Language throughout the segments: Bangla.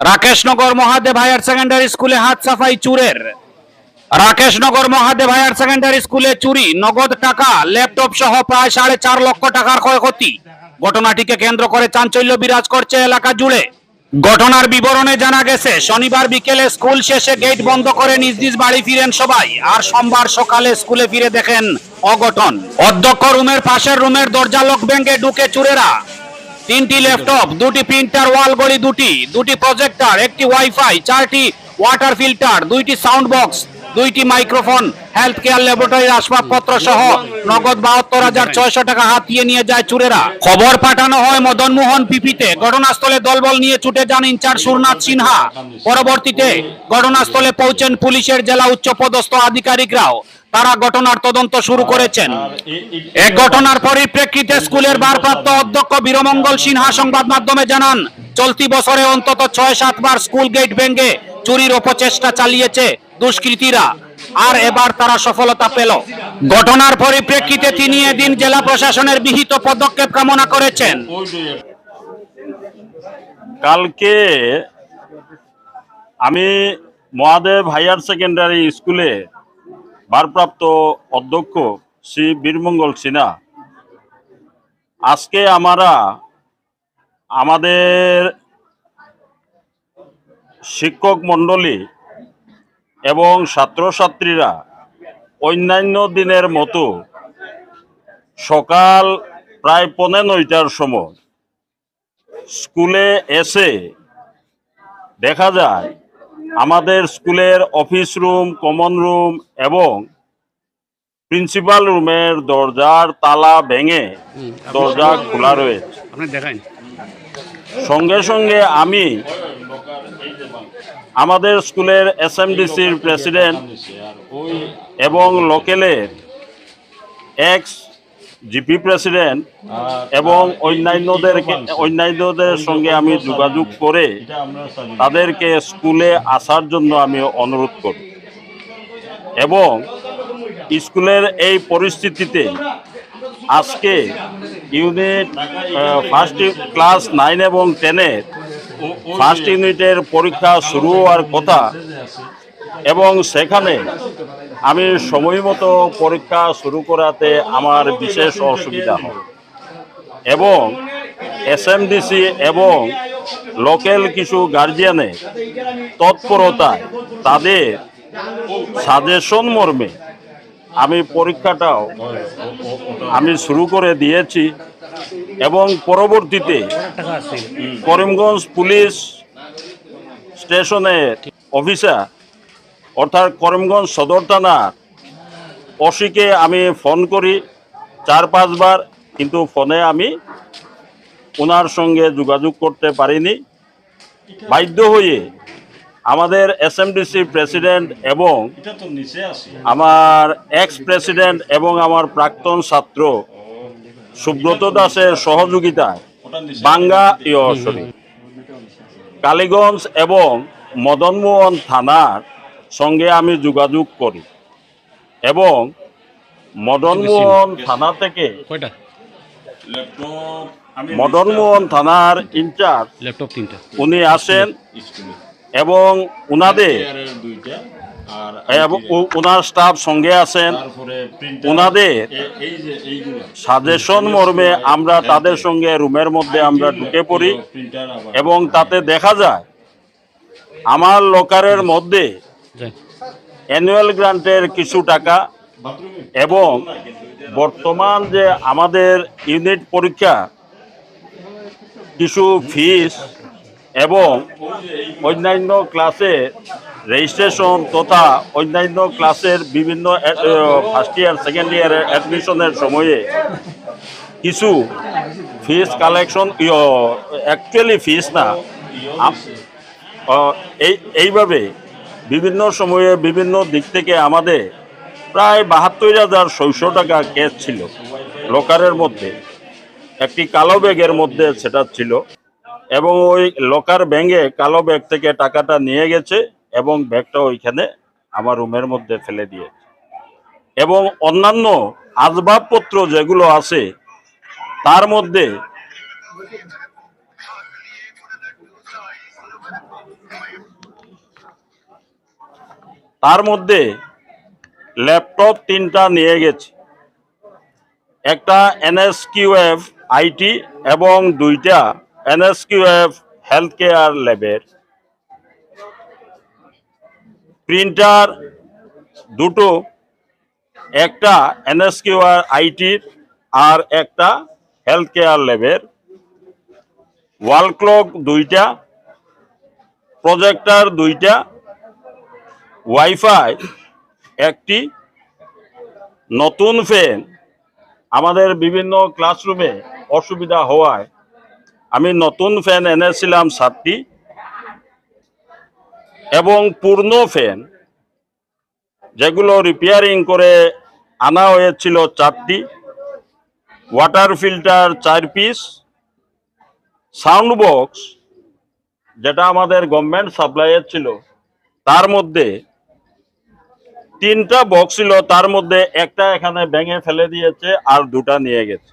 রাকেশনগর মহাদেব হায়ার সেকেন্ডারি স্কুলে হাত সাফাই চুরের। রাকেশনগর মহাদেব হায়ার সেকেন্ডারি স্কুলে চুরি, নগদ টাকা, ল্যাপটপ সহ প্রায় সাড়ে চার লক্ষ টাকার ক্ষয়ক্ষতি। ঘটনাটিকে কেন্দ্র করে চাঞ্চল্য বিরাজ করছে এলাকা জুড়ে। ঘটনার বিবরণে জানা গেছে, শনিবার বিকেলে স্কুল শেষে গেট বন্ধ করে নিজ নিজ বাড়ি ফিরেন সবাই, আর সোমবার সকালে স্কুলে ফিরে দেখেন অঘটন। অধ্যক্ষ রুমের পাশের রুমের দরজা লক ভেঙে ঢুকে চুরেরা। তিনটি ল্যাপটপ দুটি প্রিন্টার ওয়াল গড়ি দুটি দুটি প্রজেক্টার একটি ওয়াইফাই চারটি ওয়াটার ফিল্টার দুইটি সাউন্ড বক্স দুইটি মাইক্রোফোন হেলথ কেয়ার ল্যাবরেটরির আসবাবপত্র সহ নগদ বাহাত্তর হাজার ছয়শো টাকা হাতিয়ে নিয়ে যায় চুরেরা। খবর পাঠানো হয় মদন মোহন পিপিতে। ঘটনাস্থলে দলবল নিয়ে ছুটে যান ইনচার্জ সুরনাথ সিনহা। পরবর্তীতে ঘটনাস্থলে পৌঁছেন পুলিশের জেলা উচ্চপদস্থ আধিকারিকরাও। তারা ঘটনার তদন্ত শুরু করেছেন। এক ঘটনার পরিপ্রেক্ষিতে স্কুলের ভারপ্রাপ্ত অধ্যক্ষ বীরমঙ্গল সিনহা সংবাদ মাধ্যমে জানান, চলতি বছরে অন্তত ছয় সাতবার স্কুল গেট ভেঙে চুরির অপচেষ্টা চালিয়েছে দুষ্কৃতীরা। আর এবার তারা সফলতা পেল। ঘটনার পরিপ্রেক্ষিতে তিনি এদিন জেলা প্রশাসনের বিহিত পদক্ষেপ কামনা করেছেন। কালকে আমি মহাদেব হায়ার সেকেন্ডারি স্কুলে ভারপ্রাপ্ত অধ্যক্ষ শ্রী বীরমঙ্গল সিনহা, আজকে আমরা আমাদের শিক্ষক মণ্ডলী এবং ছাত্রছাত্রীরা অন্যান্য দিনের মতো সকাল প্রায় পৌনে নয়টার সময় স্কুলে এসে দেখা যায় আমাদের স্কুলের অফিস রুম কমন রুম এবং প্রিন্সিপাল রুমের দরজার তালা ভেঙে দরজা খোলা রয়েছে। সঙ্গে সঙ্গে আমি আমাদের স্কুলের এসএমডিসির প্রেসিডেন্ট এবং লোকেলের এক্স জিপি প্রেসিডেন্ট এবং অন্যান্যদের অন্যান্যদের সঙ্গে আমি যোগাযোগ করে তাদেরকে স্কুলে আসার জন্য আমি অনুরোধ করি। এবং স্কুলের এই পরিস্থিতিতে আজকে ইউনিট ফার্স্ট ক্লাস নাইন এবং টেনের ফার্স্ট ইউনিটের পরীক্ষা শুরু হওয়ার কথা। এবং সেখানে আমি সময় মতো পরীক্ষা শুরু করাতে আমার বিশেষ অসুবিধা হয়। এবং এসএমডিসি এবং লোকাল কিছু গার্জিয়ানের তৎপরতায় তাদের সাজেশন মর্মে আমি পরীক্ষাটাও আমি শুরু করে দিয়েছি। এবং পরবর্তীতে করিমগঞ্জ পুলিশ স্টেশনের অফিসার অর্থাৎ করিমগঞ্জ সদর থানার অসিকে আমি ফোন করি চার পাঁচবার কিন্তু ফোনে আমি ওনার সঙ্গে যোগাযোগ করতে পারিনি। বাধ্য হয়ে আমাদের এসএমডিসি প্রেসিডেন্ট এবং আমার এক্স প্রেসিডেন্ট এবং আমার প্রাক্তন ছাত্র সুব্রত দাসের সহযোগিতায় বাঙ্গা সরি কালীগঞ্জ এবং মদনমোহন থানার সঙ্গে আমি যোগাযোগ করি এবং মদনমোহন থানা থেকে মদনমোহন থানার ইনচার্জ উনি আসেন এবং আর এবং উ- স্টাফ সঙ্গে আছেন। তারপরে উনাদের এই যে এইগুলো। সাজেশন মর্মে আমরা তাদের সঙ্গে রুমের মধ্যে আমরা ঢুকে পড়ি এবং তাতে দেখা যায় আমার লকারের মধ্যে অ্যানুয়াল গ্রান্টের কিছু টাকা এবং বর্তমান যে আমাদের ইউনিট পরীক্ষা কিছু ফিস এবং অন্যান্য ক্লাসে রেজিস্ট্রেশন তথা অন্যান্য ক্লাসের বিভিন্ন ফার্স্ট ইয়ার সেকেন্ড ইয়ারের অ্যাডমিশনের সময়ে কিছু ফিস কালেকশন অ্যাকচুয়ালি ফিস না। এই, এইভাবে বিভিন্ন সময়ে বিভিন্ন দিক থেকে আমাদের প্রায় বাহাত্তর হাজার ছয়শো টাকা ক্যাশ ছিল। লকারের মধ্যে। একটি কালো ব্যাগের মধ্যে সেটা ছিল। এবং ওই লকার ব্যাগে কালো ব্যাগ থেকে টাকাটা নিয়ে গেছে। এবং ব্যাগটা ওইখানে আমার রুমের মধ্যে ফেলে দিয়েছে। এবং অন্যান্য আসবাবপত্র যেগুলো আছে, তার মধ্যে তার মধ্যে ল্যাপটপ তিনটা নিয়ে গেছে। একটা এনএসকিউএফ আইটি এবং দুইটা এনএসকিউএফ হেলথ কেয়ার ল্যাবের। প্রিন্টার দুটো, একটা এনএসকিউআর আইটির আর একটা হেলথ কেয়ার ল্যাবের। ওয়াল ক্লক দুইটা, প্রজেক্টার দুইটা, ওয়াইফাই একটি, নতুন ফ্যান। আমাদের বিভিন্ন ক্লাসরুমে অসুবিধা হওয়ায় আমি নতুন ফ্যান এনেছিলাম সাতটি। এবং পূর্ণ ফ্যান, যেগুলো রিপেয়ারিং করে আনা হয়েছিল চারটি ওয়াটার ফিল্টার চার পিস সাউন্ড বক্স যেটা আমাদের গভর্নমেন্ট সাপ্লাইয়ের ছিল, তার মধ্যে তিনটা বক্স ছিল, তার মধ্যে একটা এখানে ভেঙে ফেলে দিয়েছে আর দুটা নিয়ে গেছে।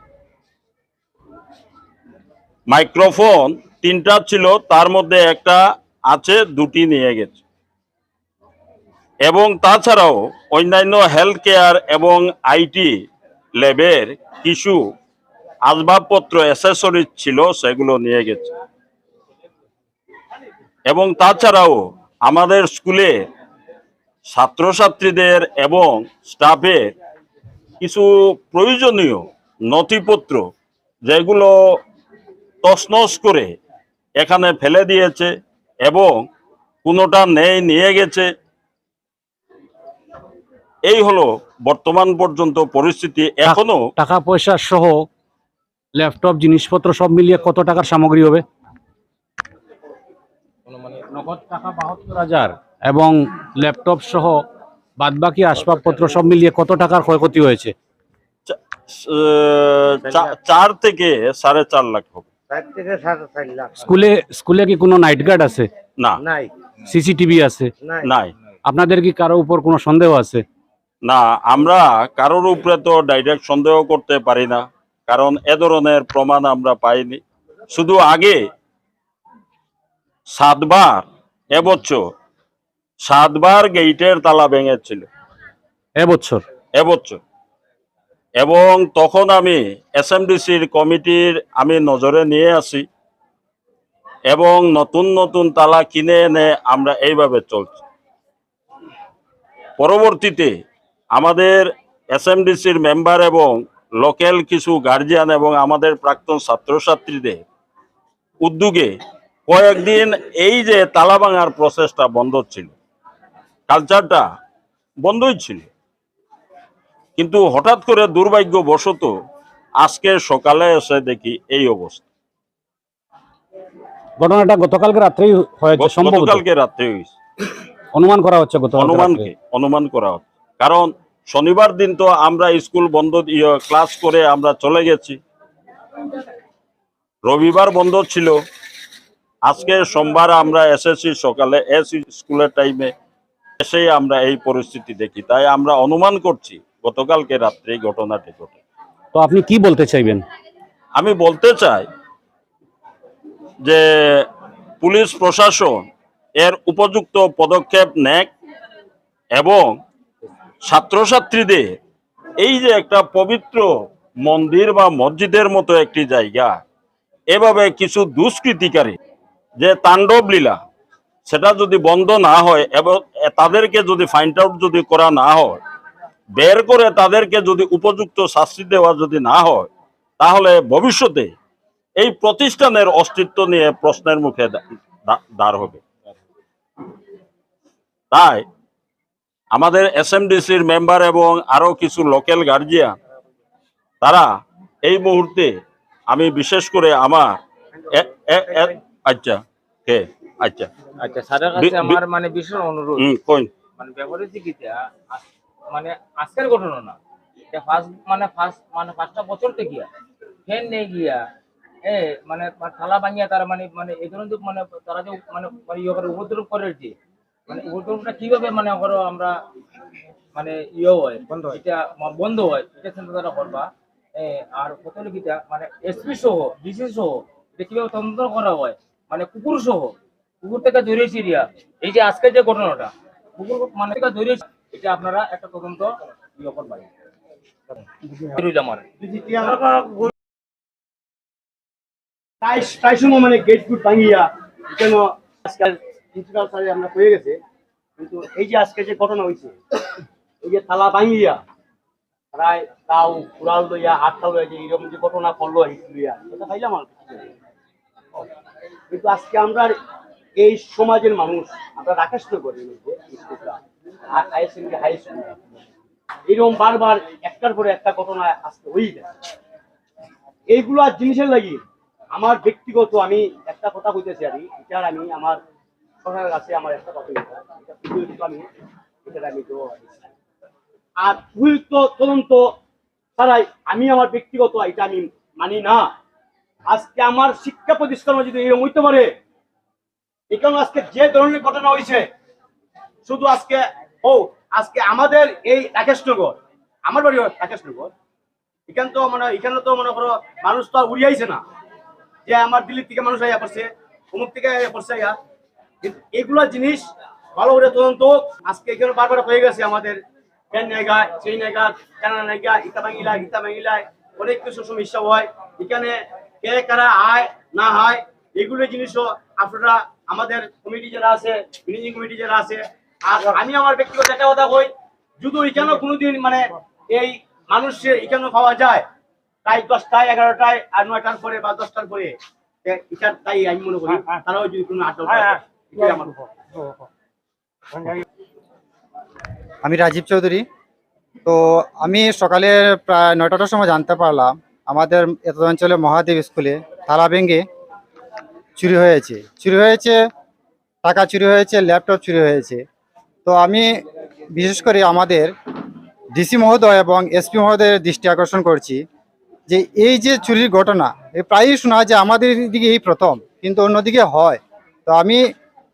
মাইক্রোফোন তিনটা ছিল, তার মধ্যে একটা আছে, দুটি নিয়ে গেছে। এবং তাছাড়াও অন্যান্য হেলথ কেয়ার এবং আইটি ল্যাবের কিছু আসবাবপত্র অ্যাসেসরিজ ছিল, সেগুলো নিয়ে গেছে। এবং তাছাড়াও আমাদের স্কুলে ছাত্রছাত্রীদের এবং স্টাফের কিছু প্রয়োজনীয় নথিপত্র, যেগুলো তছনছ করে এখানে ফেলে দিয়েছে। এবং কোনোটা নেই নিয়ে গেছে। এই হলো বর্তমান পর্যন্ত পরিস্থিতি। এখনও টাকা পয়সা সহ ল্যাপটপ জিনিসপত্র সব মিলিয়ে কত টাকার সামগ্রী হবে? নগদ টাকা বাহাত্তর হাজার এবং ল্যাপটপ সহ বাদবাকি আসবাবপত্র সব মিলিয়ে কত টাকার ক্ষয়ক্ষতি হয়েছে? চার থেকে সাড়ে চার লাখ হবে। স্কুলে স্কুলে কি কোনো নাইট গার্ড আছে? না। নাই। সিসিটিভি আছে? নাই। নাই। আপনাদের কি কারও উপর কোনো সন্দেহ আছে? না আমরা কারোর উপরে তো ডাইরেক্ট সন্দেহ করতে পারি না কারণ এ ধরনের প্রমাণ আমরা পাইনি। শুধু আগে সাতবার এবছর সাতবার গেইটের তালা ভেঙেছিল। এবছর এবছর এবং তখন আমি এসএমডিসির কমিটির আমি নজরে নিয়ে আসি এবং নতুন নতুন তালা কিনে এনে আমরা এইভাবে চলছি। পরবর্তীতে আমাদের এসএমডিসির মেম্বার এবং লোকাল কিছু গার্জিয়ান এবং আমাদের প্রাক্তন ছাত্রছাত্রীদের উদ্যোগে কয়েকদিন এই যে তালা ভাঙার প্রসেসটা বন্ধ ছিল। কালচারটা বন্ধই ছিল। কিন্তু হঠাৎ করে দুর্ভাগ্যবশত আজকে সকালে এসে দেখি এই অবস্থা। ঘটনাটা গতকালকে রাত্রেই হয়েছে গতকালকে রাত্রে হয়েছে। অনুমান করা হচ্ছে গত অনুমানকে অনুমান করা হচ্ছে। কারণ শনিবার দিন তো আমরা স্কুল বন্ধ ইয়ে, ক্লাস করে আমরা চলে গেছি। রবিবার বন্ধ ছিল। আজকে সোমবার আমরা এসেছি সকালে এসি স্কুলের টাইমে এসেই আমরা এই পরিস্থিতি দেখি। তাই আমরা অনুমান করছি গতকালকে রাত্রে এই ঘটনাটি ঘটে। তো আপনি কি বলতে চাইবেন? আমি বলতে চাই যে পুলিশ প্রশাসন এর উপযুক্ত পদক্ষেপ নেক এবং ছাত্রছাত্রীদের এই যে একটা পবিত্র মন্দির বা মসজিদের মতো একটি জায়গা এভাবে কিছু দুষ্কৃতিকারী যে তাণ্ডব লীলা সেটা যদি বন্ধ না হয় এবং তাদেরকে যদি ফাইন্ড আউট যদি করা না হয় বের করে তাদেরকে যদি উপযুক্ত শাস্তি দেওয়া যদি না হয় তাহলে ভবিষ্যতে এই প্রতিষ্ঠানের অস্তিত্ব নিয়ে প্রশ্নের মুখে দাঁড় হবে। তাই আমাদের এসএমডিসির মেম্বার এবং আরও কিছু লোকাল গার্জিয়ান তারা এই মুহূর্তে আমি বিশেষ করে আমার আচ্ছা কে? আচ্ছা। আচ্ছা স্যারের কাছে আমার মানে ভীষণ অনুরোধ। মানে ব্যাপার হচ্ছে কি যে, আ- মানে আজকের ঘটনা না। এটা ফার্স্ট মানে ফার্স্ট মানে পাঁচটা বছর থেকে ফ্যান নেই গিয়া এ মানে থালা ভাঙিয়া তারা মানে মানে এই ধরনের মানে তারা যে মানে মানে ইয়ে করে উপদ্রব করে যে মানে উপদ্রবটা কীভাবে মানে ওগুলো আমরা মানে ইয়ে হয় বন্ধ হয়। এটা বন্ধ হয় এটা চিন্তা তারা করবা। এ, আর কিটা মানে এসপি সহ ডিসি সহ এটা কীভাবে তদন্ত করা হয় মানে কুকুর সহ কুকুর থেকে ধরেছি রিয়া। এই যে আজকের যে ঘটনাটা পুকুর মানে ধরেছি। এটা আপনারা একটা তদন্ত ইয়ে করবেন। প্রায় সময় মানে গেট গুট ভাঙিয়া কেন আজকাল প্রিন্সিপাল স্যার আমরা হয়ে গেছে। কিন্তু এই যে আজকে যে ঘটনা হয়েছে এই যে থালা ভাঙিয়া প্রায় তাও কুড়াল লইয়া আটটা লইয়া যে এরকম যে ঘটনা করল লইয়া এটা আর কিন্তু আজকে আমরা এই সমাজের মানুষ আমরা রাকেশ করি স্কুল এরকম বারবার একটার পরে একটা ঘটনা আজকে হয়ে যায়। এইগুলা জিনিসের লাগি আমার ব্যক্তিগত আমি একটা কথা কইতেছি আমি এটার আমি আমার সরকারের কাছে আমার একটা কথা আমি আর তদন্ত ছাড়াই আমি আমার ব্যক্তিগত এটা আমি মানি না। আজকে আমার শিক্ষা প্রতিষ্ঠান যদি এরকম হইতে পারে এখানে আজকে যে ধরনের ঘটনা হয়েছে শুধু আজকে, ও, আজকে আমাদের এই রাকেশনগর, আমার বাড়ি রাকেশনগর। এখান তো মানে এখানে তো মনে করো মানুষ তো আর উড়িয়াইছে না। যে আমার দিল্লি থেকে মানুষ আইয়া পড়ছে, অমুক থেকে আইয়া পড়ছে আইয়া। এগুলা জিনিস ভালো করে তদন্ত আজকে এখানে বারবার হয়ে গেছে আমাদের ফ্যান নাইগা সেই নাইগা, কানা নাইগা ইতা ভাঙিলা ইতা ভাঙিলায় অনেক কিছু সমস্যা হয়। এখানে কে কারা আয়, না হয় এগুলো জিনিসও আপনারা আমাদের কমিটি যারা আছে ম্যানেজিং কমিটি যারা আছে আর আমি আমার ব্যক্তিগত একটা কথা কই যদি এখানেও কোনোদিন মানে এই মানুষের এখানেও পাওয়া যায় তাই দশটায় এগারোটায় আর নয়টার পরে বা দশটার পরে এটা তাই আমি মনে করি তারাও যদি কোনো আটক হয়, এটাই আমার আমি রাজীব চৌধুরী। তো আমি সকালে প্রায় নয়টাটার সময় জানতে পারলাম আমাদের এত অঞ্চলে মহাদেব স্কুলে থালা ভেঙে চুরি হয়েছে। চুরি হয়েছে টাকা চুরি হয়েছে ল্যাপটপ চুরি হয়েছে। তো আমি, বিশেষ করে আমাদের ডিসি মহোদয় এবং এসপি মহোদয়ের দৃষ্টি আকর্ষণ করছি যে এই যে চুরির ঘটনা প্রায়ই শোনা যে আমাদের দিকে এই প্রথম, কিন্তু অন্যদিকে হয়। তো আমি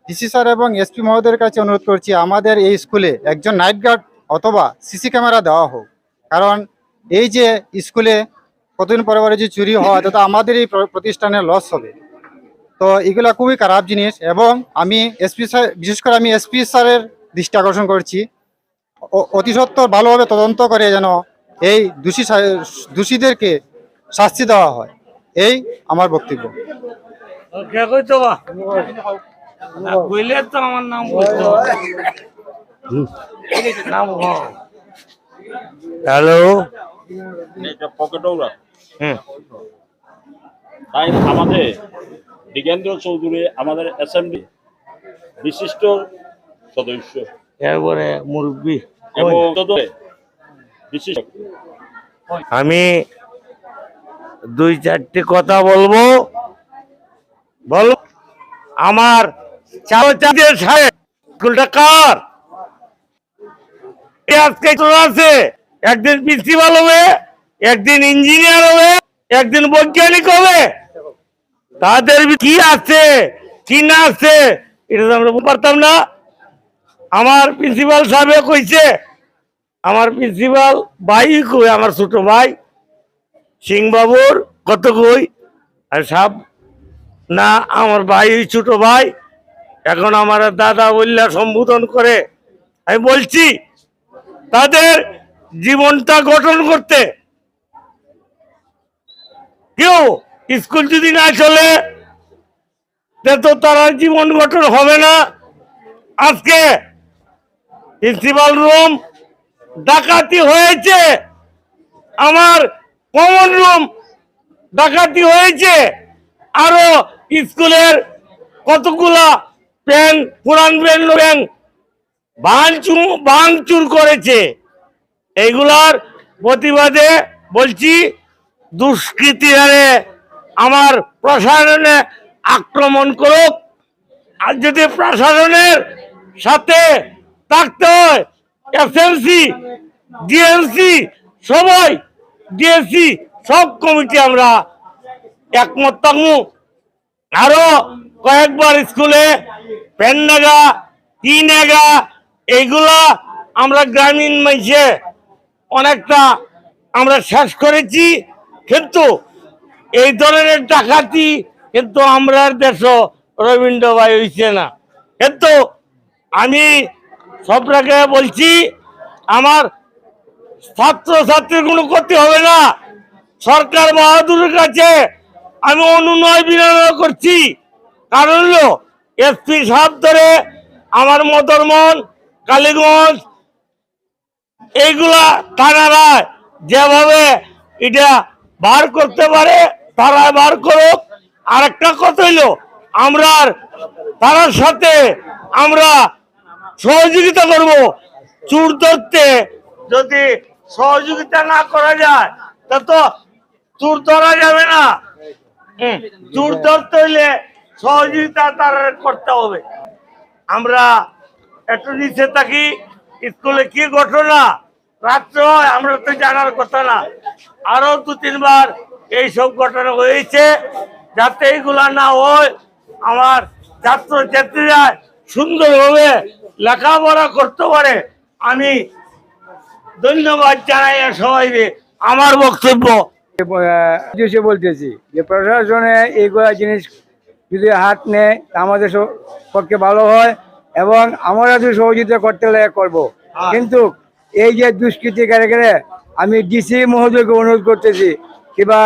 ডিসি স্যার এবং এসপি মহোদয়ের কাছে অনুরোধ করছি, আমাদের এই স্কুলে একজন নাইট গার্ড অথবা সিসি ক্যামেরা দেওয়া হোক। কারণ এই যে স্কুলে কতদিন পরে পরে যে চুরি হয় তো আমাদের এই প্র- প্রতিষ্ঠানের লস হবে। তো এগুলা খুবই খারাপ জিনিস এবং আমি এসপি স্যার, বিশেষ করে আমি এসপি স্যারের দৃষ্টি আকর্ষণ করছি। অতি সত্বর ভালোভাবে তদন্ত করে যেন এই দোষী দোষীদেরকে শাস্তি দেওয়া হয়। এই আমার বক্তব্য। তো আমার নাম হ্যালো? তাই আমাদের দিগেন্দ্র চৌধুরী আমাদের অ্যাসেম্বলি বিশিষ্ট সদস্য। এরপরে মুরব্বী। আমি দুই চারটি কথা বলব। বল। আমার চার চাঁদের সাহেব স্কুলটা কার? আজকে আছে একদিন প্রিন্সিপাল হবে একদিন ইঞ্জিনিয়ার হবে একদিন বৈজ্ঞানিক হবে। তাদের কি আছে কি না আছে এটা তো আমরা পারতাম না। আমার প্রিন্সিপাল সাহেব কইছে, আমার প্রিন্সিপাল ভাই কই, আমার ছোট ভাই সিং বাবুর কত কই? আর সব, না, আমার ভাই ছোট ভাই, এখন আমার দাদা বললা সম্বোধন করে। আমি বলছি, তাদের জীবনটা গঠন করতে। কেউ স্কুল যদি না চলে তো তারা জীবন গঠন হবে না। আজকে প্রিন্সিপাল রুম ডাকাতি হয়েছে। আমার কমন রুম ডাকাতি হয়েছে। আরও স্কুলের কতগুলা প্যান পুরান প্যান ব্যাং ভাঙচুর ভাঙচুর করেছে। এইগুলার প্রতিবাদে বলছি দুষ্কৃতীরারে আমার প্রশাসনে আক্রমণ করুক। আর যদি প্রশাসনের সাথে থাকতে হয়। এসএমসি ডিএমসি সবাই ডিএসসি সব কমিটি আমরা একমত থাকব। আরও কয়েকবার স্কুলে পেন নাগা টি নাগা, এইগুলা আমরা গ্রামীণ মানুষে অনেকটা আমরা শেষ করেছি। কিন্তু এই ধরনের ডাকাতি কিন্তু আমরা দেশ রবীন্দ্র ভাই হইছে না। কিন্তু আমি সবটাকে বলছি, আমার ছাত্র ছাত্রীর কোনো ক্ষতি হবে না। সরকার বাহাদুরের কাছে আমি অনুনয় বিনয় করছি। কারণ এসপি সাহেব ধরে আমার মদরমন কালীগঞ্জ, এইগুলা থানারা যেভাবে এটা বার করতে পারে, তারা বার করুক। আর একটা কথা হইল আমরা তারার সাথে আমরা সহযোগিতা করব। চুর ধরতে যদি সহযোগিতা না করা যায়, তা তো চুর ধরা যাবে না। চুর ধরতে হইলে সহযোগিতা তার করতে হবে। আমরা একটু নিচে থাকি, স্কুলে কি ঘটনা? রাত্রে হয়, আমরা তো জানার কথা না। আরও দু তিনবার এইসব ঘটনা হয়েছে, যাতে এইগুলা না হয়, আমার ছাত্র ছাত্রীরা সুন্দরভাবে লেখাপড়া করতে পারে। আমি ধন্যবাদ জানাই সবাই আমার বক্তব্য। বলতেছি যে প্রশাসনে এইগুলা জিনিস যদি হাত নেয় আমাদের পক্ষে ভালো হয় এবং আমরা যদি সহযোগিতা করতে করব। কিন্তু এই যে দুষ্কৃতিকারীকে আমি ডিসি মহোদয়কে অনুরোধ করতেছি কিংবা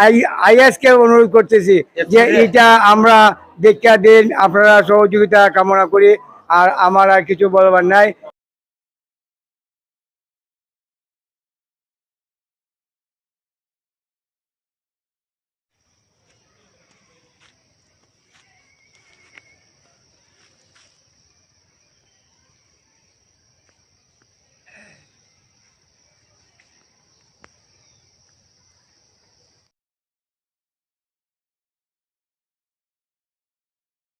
আই আইএস কে অনুরোধ করতেছি যে এটা আমরা দেখা দিন আপনারা সহযোগিতা কামনা করি আর আমার আর কিছু বলবার নাই।